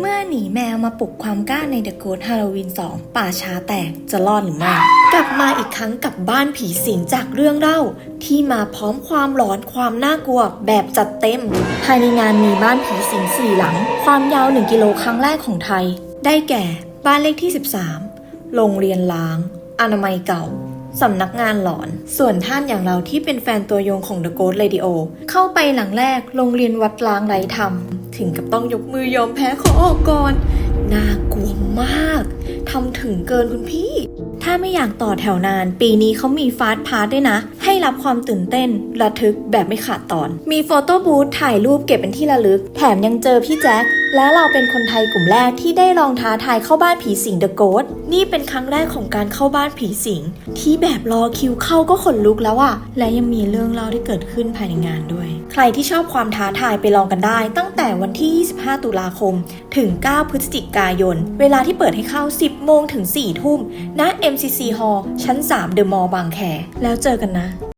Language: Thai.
เมื่อหนีแมวมาปลุกความกล้าใน The Ghost Halloween 2 ป่าช้าแตกจะรอดหรือไม่กลับมาอีกครั้งกับบ้านผีสิงจากเรื่องเล่า ที่มาพร้อมความหลอนความน่ากลัวแบบจัดเต็ม ภายในงานมีบ้านผีสิงสี่หลัง ความยาว 1 กิโลครั้งแรกของไทย ได้แก่บ้านเลขที่ 13 โรงเรียนล้าง อนามัยเก่าสำนักงานหลอน ส่วนท่านอย่างเราที่เป็นแฟนตัวยงของ The Ghost Radio เข้าไปหลังแรกโรงเรียนวัดล้างไร้ธรรม ถึงกับต้องยกมือยอมแพ้ขอออกก่อน น่ากลัวมากทำถึงเกินคุณพี่ ถ้าไม่อยากต่อแถวนาน ปีนี้เขามีฟาสต์พาสด้วยนะ ให้รับความตื่นเต้น ระทึกแบบไม่ขาดตอน มีโฟโต้บูธถ่ายรูปเก็บเป็นที่ระลึก แถมยังเจอพี่แจ็คและเราเป็นคนไทยกลุ่มแรกที่ได้ลองท้าทายเข้าบ้านผีสิงเดอะโกสนี่เป็นครั้งแรกของการเข้าบ้านผีสิง ที่แบบรอคิวเข้าก็ขนลุกแล้วอะและยังมีเรื่องเล่าที่เกิดขึ้นภายในงานด้วย ใครที่ชอบความท้าทายไปลองกันได้ ตั้งแต่วันที่ 25 ตุลาคม ถึง 9 พฤศจิกายน เวลาที่เปิดให้เข้า 10 โมงถึง 4 ทุ่มณ MCC Hall ชั้น3เดอะมอลล์บางแคแล้วเจอกันนะ